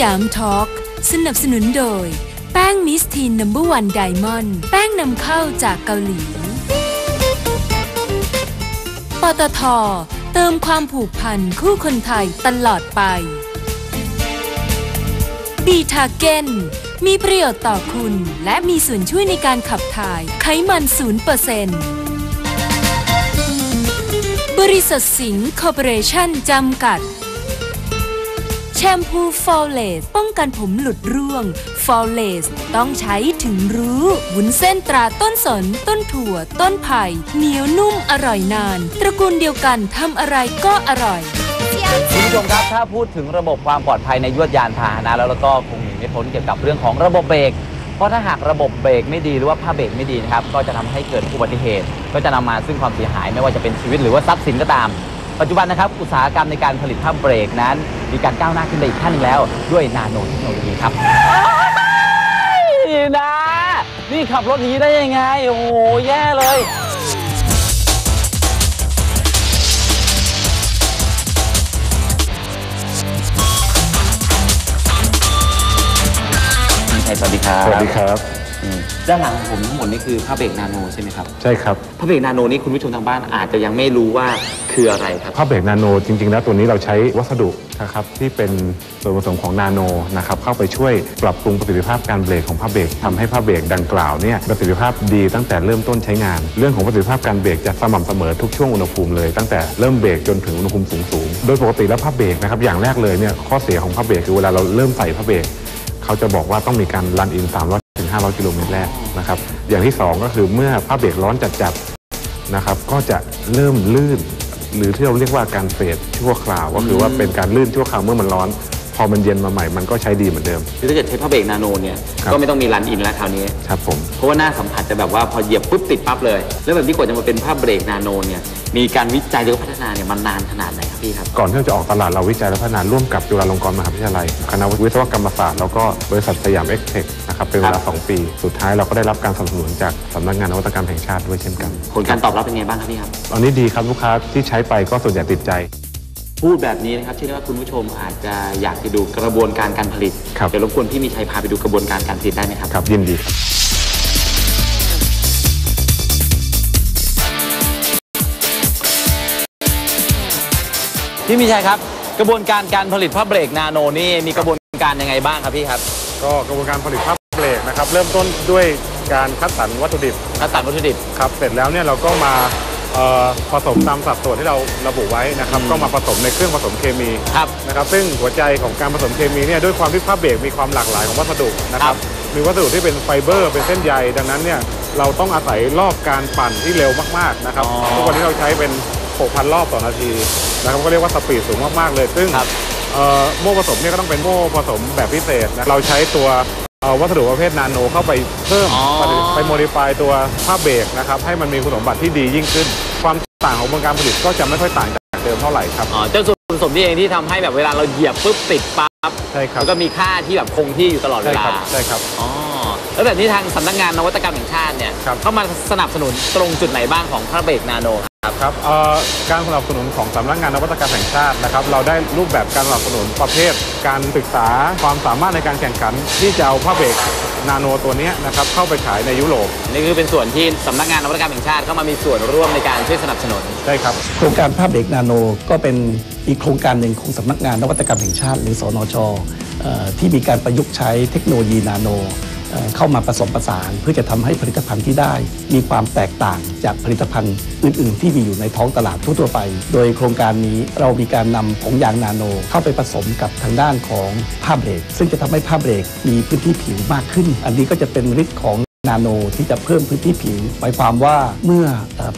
ยามทอล์กสนับสนุนโดย แป้งมิสทีนนัมเบอร์วันไดมอนด์แป้งนำเข้าจากเกาหลี ปตท เติมความผูกพันคู่คนไทยตลอดไป บีทาเกนมีประโยชน์ต่อคุณ และมีส่วนช่วยในการขับถ่ายไขมัน0%บริษัทสิงห์คอร์ปอเรชั่นจำกัด มพูฟอลเลสป้องกันผมหลุดร่วงฟอลเลสต้องใช้ถึงรู้วุ้นเส้นตราต้นสน ต้นถั่ว ต้นไผ่เหนียวนุ่มอร่อยนาน ตระกูลเดียวกันทำอะไรก็อร่อยคุณผู้ชมครับถ้าพูดถึงระบบความปลอดภัยในยวดยานพาหนะแล้วแล้วก็คงหนีไม่พ้นเกี่ยวกับเรื่องของระบบเบรกเพราะถ้าหากระบบเบรกไม่ดีหรือว่าผ้าเบรกไม่ดีนะครับก็จะทำให้เกิดอุบัติเหตุ ก็จะนำมาซึ่งความเสียหายไม่ว่าจะเป็นชีวิตหรือว่าทรัพย์สินก็ตาม ปัจจุบันนะครับอุตสาหกรรมในการผลิตผ้าเบรกนั้น มีการก้าวหน้าขึ้นไปอีกขั้นหนึงแล้ว ด้วยนาโนเทคโนโลยีครับนี่นะ นี่ขับรถอย่างนี้ได้ยังไง โอ้โห แย่เลยคุณชัยสวัสดีครับ สวัสดีครับอืม ด้านหลังของผมทั้งหมดนี่คือผ้าเบรกนาโนใช่ไหมครับใช่ครับผ้าเบรกนาโนนี่คุณผู้ชมทางบ้านอาจจะยังไม่รู้ว่าคืออะไรครับผ้าเบรกนาโนจริงๆ แล้วตัวนี้เราใช้วัสดุนะครับที่เป็นส่วนผสมของนาโนนะครับเข้าไปช่วยปรับปรุงประสิทธิภาพการเบรกของผ้าเบรกทำให้ผ้าเบรกดังกล่าวเนี่ยประสิทธิภาพดีตั้งแต่เริ่มต้นใช้งาน เรื่องของประสิทธิภาพการเบรกจะสม่ำเสมอทุกช่วงอุณหภูมิเลยตั้งแต่เริ่มเบรกจนถึงอุณหภูมิสูงๆโดยปกติแล้วผ้าเบรกนะครับอย่างแรกเลยเนี่ยข้อเสียของผ้าเบรกคือเวลาเราเริ่มใส่ผ้าเบรกเขาจะบอกว่าต้องมีการรันอิน300ถึง 500 กิโลเมตรแรกนะครับอย่างที่สองก็คือเมื่อผ้าเบรกร้อนจัดๆนะครับก็จะเริ่มลื่น หรือที่เราเรียกว่าการเฟดชั่วคราว ก็คือว่าเป็นการลื่นชั่วคราวเมื่อมันร้อน พอมันเย็นมาใหม่มันก็ใช้ดีเหมือนเดิม คือถ้าเกิดใช้ผ้าเบรกนาโนเนี่ยครับ ก็ไม่ต้องมีรันอินแล้วคราวนี้ ครับผม เพราะว่าหน้าสัมผัสจะแบบว่าพอเหยียบปุ๊บติดปั๊บเลย แล้วแบบนี้กว่าจะมาเป็นผ้าเบรกนาโนเนี่ยมีการวิจัยหรือพัฒนาเนี่ยมันนานขนาดไหนครับพี่ครับ ก่อนที่เราจะออกตลาดเราวิจัยและพัฒนาร่วมกับจุฬาลงกรณ์มหาวิทยาลัย คณะวิศวกรรมศาสตร์แล้วก็บริษัทสยามเอ็กเทคนะครับเป็นเวคลารับ2 ปี สุดท้ายเราก็ได้รับการสนับสนุนจากสำนักงานนวัตกรรมแห่งชาติด้วยเช่นกัน ผลการตอบรับเป็นไงบ้างครับพี่ครับ ตอนนี้ดีครับลูกค้าที่ใช้ไปก็ส่วนใหญ่ติดใจ พูดแบบนี้นะครับเชื่อได้ว่าคุณผู้ชมอาจจะอยากจะดูกระบวนการการผลิต ครับ เดี๋ยวรบกวนพี่มีชัยพาไปดูกระบวนการการผลิตได้ไหมครับ ครับยินดีครับ พี่มีชัยครับ กระบวนการการผลิตผ้าเบรกนาโนนี่มีกระบวนการยังไงบ้างครับพี่ครับก็กระบวนการผลิตผ้าเบรกนะครับ เริ่มต้นด้วยการคัดสรรวัตถุดิบคัดสรรวัตถุดิบ ครับเสร็จแล้วเนี่ยเราก็มาเอ่อ ผสมตามสัดส่วนที่เราระบุไว้นะครับอืมก็มาผสมในเครื่องผสมเคมีครับนะครับ ซึ่งหัวใจของการผสมเคมีเนี่ยด้วยความที่ผ้าเบรกมีความหลากหลายของวัสดุนะคครัรับบมีวัสดุที่เป็นไฟเบอร์เป็นเส้นใยดังนั้นเนี่ยเราต้องอาศัยรอบการปั่นที่เร็วมากๆนะครับอ๋อทุกวันนี้เราใช้เป็น 6,000 รอบต่อนาทีนะครับก็เรียกว่าสปีดสูงมากๆเลย ซึ่งครับเอ่อโม่ผสมเนี่ยก็ต้องเป็นโม่ผสมแบบพิเศษนะเราใช้ตัว เอ่อวัสดุประเภทนาโนเข้าไปเพิ่มอ๋อ ไปโมดิฟายตัวผ้าเบรกนะครับให้มันมีคุณสมบัติที่ดียิ่งขึ้น ความต่างของกระบวนการผลิตก็จะไม่ค่อยต่างจากเดิมเท่าไหร่ครับอ๋อเจ้าส่วนผสมนี่เองที่ทำให้แบบเวลาเราเหยียบปุ๊บติดปั๊บใช่ครับแล้วก็มีค่าที่แบบคงที่อยู่ตลอดเวใช่ลาครับใช่ครับ อ๋อแล้วแบบนี้ทางสำนักงานนวัตกรรมแห่งชาติเนี่ยครับ เข้ามาสนับสนุนตรงจุดไหนบ้างของผ้าเบรกนาโน ครับครับเอ่อการสนับสนุนของสำนักงานนวัตกรรมแห่งชาตินะครับ เราได้รูปแบบการสนับสนุนประเภท การศึกษาความสามารถในการแข่งขัน ที่จะเอาผ้าเบรกนาโนตัวเนี้ยนะครับเข้าไปขายในยุโรปนี่คือเป็นส่วนที่สำนักงานนวัตกรรมแห่งชาติเข้ามามีส่วนร่วมในการช่วยสนับสนุนได้ครับโครงการภาพเบรกนาโนก็เป็นอีกโครงการหนึ่งของสำนักงานนวัตกรรมแห่งชาติ หรือสนชเอ่อที่มีการประยุกต์ใช้เทคโนโลยีนาโน เข้ามาผสมผสาน เพื่อจะทำให้ผลิตภัณฑ์ที่ได้ มีความแตกต่างจากผลิตภัณฑ์อื่น ๆ ที่มีอยู่ในท้องตลาดทั่วไป โดยโครงการนี้เรามีการนำผงยางนาโน เข้าไปผสมกับทางด้านของผ้าเบรก ซึ่งจะทำให้ผ้าเบรกมีพื้นที่ผิวมากขึ้น อันนี้ก็จะเป็นฤทธิ์ของนาโนที่จะเพิ่มพื้นที่ผิวหมายความว่าเมื่อ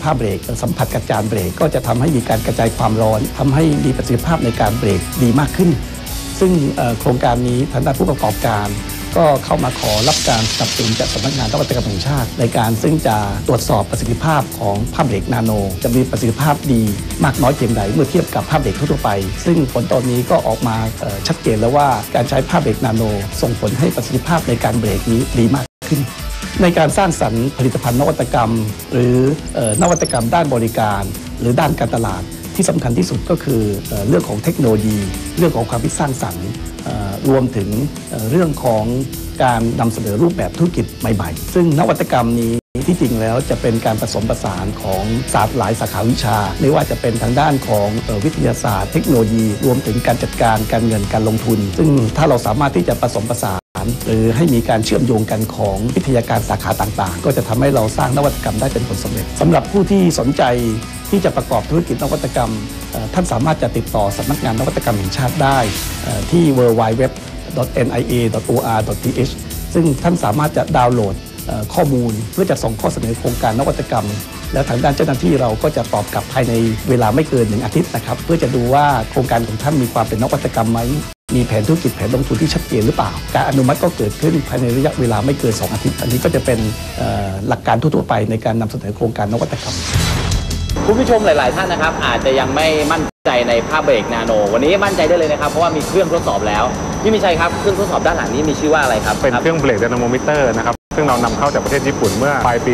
ผ้าเบรกสัมผัสกับจานเบรกก็จะทำให้มีการกระจายความร้อนทำให้มีประสิทธิภาพในการเบรกดีมากขึ้น ซึ่งโครงการนี้ทางด้านผู้ประกอบการ ก็เข้ามาขอรับการสนับสนุนจากสำนักงานนวัตกรรมแห่งชาติ ในการซึ่งจะตรวจสอบประสิทธิภาพของผ้าเบรกนาโน จะมีประสิทธิภาพดีมากน้อยเพียงใดเมื่อเทียบกับผ้าเบรกทั่วไป ซึ่งผลตอนนี้ก็ออกมาชัดเจนแล้วว่าการใช้ผ้าเบรกนาโน ส่งผลให้ประสิทธิภาพในการเบรกนี้ดีมากขึ้นในการสร้างสรรค์ผลิตภัณฑ์นวัตกรรม หรือออนวัตกรรมด้านบริการ หรือด้านการตลาด ที่สำคัญที่สุดก็คือเอเรื่องของเทคโนโลยี เรื่องของความคิดสร้างสรรค์รวมถึงเเรื่องของการนำเสนอรูปแบบธุรกิจใหม่ ๆ ซึ่งนวัตกรรมนี้ที่จริงแล้วจะเป็นการผสมผสานของศาสตร์หลายสาขาวิชา ไม่ว่าจะเป็นทางด้านของออวิทยาศาสตร์ เทคโนโลยี รวมถึงการจัดการการเงินการลงทุน ซึ่งถ้าเราสามารถที่จะผสมผสาน หรือให้มีการเชื่อมโยงกันของวิทยาการสาขาต่างๆ ก็จะทำให้เราสร้างนวัตกรรมได้เป็นผลสำเร็จสำหรับผู้ที่สนใจที่จะประกอบธุรกิจนวัตกรรม ท่านสามารถจะติดต่อสำนักงานนวัตกรรมแห่งชาติได้เอ่อที่ www.nia.or.th ซึ่งท่านสามารถจะดาวน์โหลดข้อมูลเพื่อจะส่งข้อเสนอโครงการนวัตกรรม แล้วทางด้านเจ้าหน้าที่เราก็จะตอบกลับภายในเวลาไม่เกินหนึ่งอาทิตย์นะครับ เพื่อจะดูว่าโครงการของท่านมีความเป็นนวัตกรรมไหม มีแผนธุรกิจแผนลงทุนที่ชัดเจนหรือเปล่า การอนุมัติก็เกิดขึ้นภายในระยะเวลาไม่เกิน 2 อาทิตย์ อันนี้ก็จะเป็นเอ่อหลักการทั่วๆไปในการนำเสนอโครงการนวัตกรรม คุณผู้ชมหลาย ๆ ท่านนะครับ อาจจะยังไม่มั่นใจในผ้าเบรกนาโน วันนี้มั่นใจได้เลยนะครับ เพราะว่ามีเครื่องทดสอบแล้วพี่มีชัยครับ เครื่องทดสอบด้านหลังนี้มีชื่อว่าอะไรครับ เป็นเครื่องเบรกไดนาโมมิเตอร์นะครับ ซึ่งเรานำเข้าจากประเทศญี่ปุ่นเมื่อปลายปี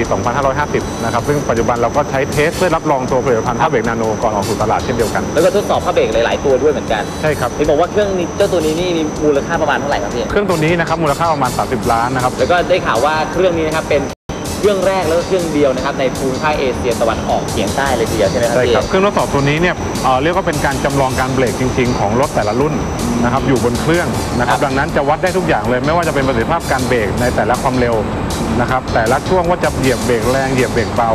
2550 นะครับ ซึ่งปัจจุบันเราก็ใช้เทสเพื่อรับรองตัวผลิตภัณฑ์ผ้าเบรกนาโนก่อนออกสู่ตลาดเช่นเดียวกัน แล้วก็ทดสอบผ้าเบรกหลาย ๆ ตัวด้วยเหมือนกัน ใช่ครับเห็นบอกว่าเครื่องนี้เจ้าตัวนี้นี่มีมูลค่าประมาณเท่าไหร่ครับพี่ เครื่องตัวนี้นะครับมูลค่าประมาณ 30 ล้านนะครับ แล้วก็ได้ข่าวว่าเครื่องนี้นะครับเป็น เครื่องแรกแล้วก็เครื่องเดียวนะครับในภูมิภาคเอเชียตะวันออกเฉียงใต้เลยทีเดียวใช่ไหมครับใช่พี่ครับเครื่องทดสอบตัวนี้เนี่ยเอ่อเรียกว่าเป็นการจำลองการเบรกจริง ๆ ของรถแต่ละรุ่นนะครับอยู่บนเครื่องนะครับดังนั้นจะวัดได้ทุกอย่างเลย ไม่ว่าจะเป็นประสิทธิภาพการเบรกในแต่ละความเร็วนะครับแต่ละช่วงว่าจะเหยียบเบรกแรงเหยียบเบรกเบา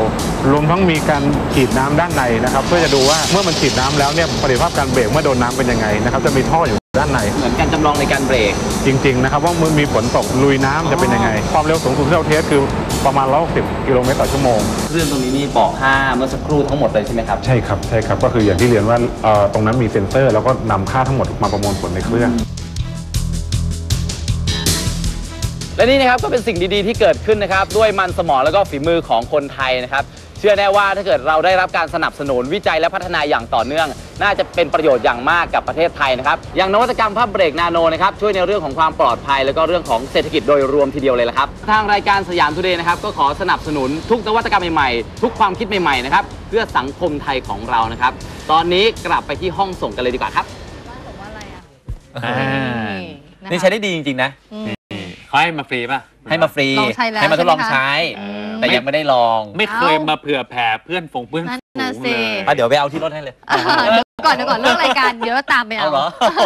รวมทั้งมีการฉีดน้ำด้านในนะครับเพื่อจะดูว่าเมื่อมันฉีดน้ำแล้วเนี่ยประสิทธิภาพการเบรกเมื่อโดนน้ำเป็นยังไงนะครับจะมีท่ออยู่ด้านใน เหมือนการจำลองในการเบรก จริงๆนะครับว่ามันมีฝนตกลุยน้ำจะเป็นยังไง ความเร็วสูงสุดที่เราเทสคือ ประมาณ 160 กิโลเมตรต่อชั่วโมงเครื่องตรงนี้นี่บอกค่าเมื่อสักครู่ทั้งหมดเลยใช่ไหมครับ ใช่ครับใช่ครับก็คืออย่างที่เรียนว่าเอ่อตรงนั้นมีเซ็นเซอร์แล้วก็นำค่าทั้งหมดมาประมวลผลในเครื่อง และนี่นะครับก็เป็นสิ่งดีๆที่เกิดขึ้นนะครับ ด้วยมันสมองแล้วก็ฝีมือของคนไทยนะครับ เชื่อแน่ว่าถ้าเกิดเราได้รับการสนับสนุนวิจัยและพัฒนาอย่างต่อเนื่อง น่าจะเป็นประโยชน์อย่างมากกับประเทศไทยนะครับอย่างนวัตกรรมผ้าเบรกนาโนนะครับช่วยในเรื่องของความปลอดภัย แล้วก็เรื่องของเศรษฐกิจโดยรวมทีเดียวเลยละครับทางรายการสยามทุเดย์นะครับก็ขอสนับสนุนทุกนวัตกรรมใหม่ๆทุกความคิดใหม่ๆนะครับเพื่อสังคมไทยของเรานะครับตอนนี้กลับไปที่ห้องส่งกันเลยดีกว่าครับอ่านี่ใช้ได้ดีจริงๆนะ เขาให้มาฟรีป่ะให้มาฟรีลองใช้แล้วให้มาทดลองใช่ไหมคะ ใช้อืม แต่ยังไม่ได้ลองไม่เคยมาเผื่อแผ่เพื่อนฝงเพื่อนนั่นฝูน่ะงสิ เลยอะเดี๋ยวไปเอาที่รถให้เลยอ่าเดี๋ยวก่อนเดี๋ยวก่อนเลิกรายการเดี๋ยวเราตามไปเอาเอาเหรอโอ้โห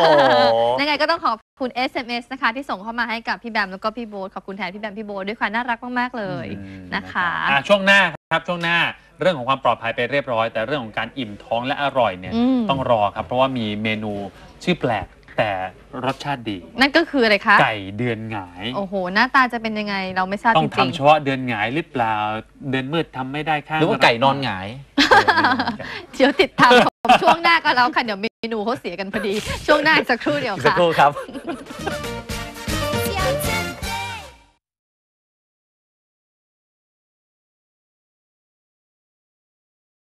ยังไงก็ต้องขอบคุณ SMS นะคะ ที่ส่งเข้ามาให้กับพี่แบมแล้วก็พี่โบ๊ทขอบคุณแทนพี่แบมพี่โบ๊ทด้วยค่ะน่ารักมากๆเลยนะคะ อะช่วงหน้าครับช่วงหน้าเรื่องของความปลอดภัยไปเรียบร้อย แต่เรื่องของการอิ่มท้องและอร่อยเนี่ยอืม ต้องรอครับ เพราะว่ามีเมนูชื่อแปลก แต่รสชาติดี นั่นก็คืออะไรคะไก่เดือนหงาย โอ้โห หน้าตาจะเป็นยังไงเราไม่ทราบต้อจงริงทำเฉพาะเดือนหงายหรือเปล่า เดือนมืดทำไม่ได้ข้างหรือว่าไก่นอนหงาย ๆเดี๋ยวติดตามชมช่วงหน้าก็แล้วค่ะเดี๋ยวเมนูเขาเสียกันพอดี ช่วงหน้าอีกสักครู่เดียวสักค่ะ ครู่ครับ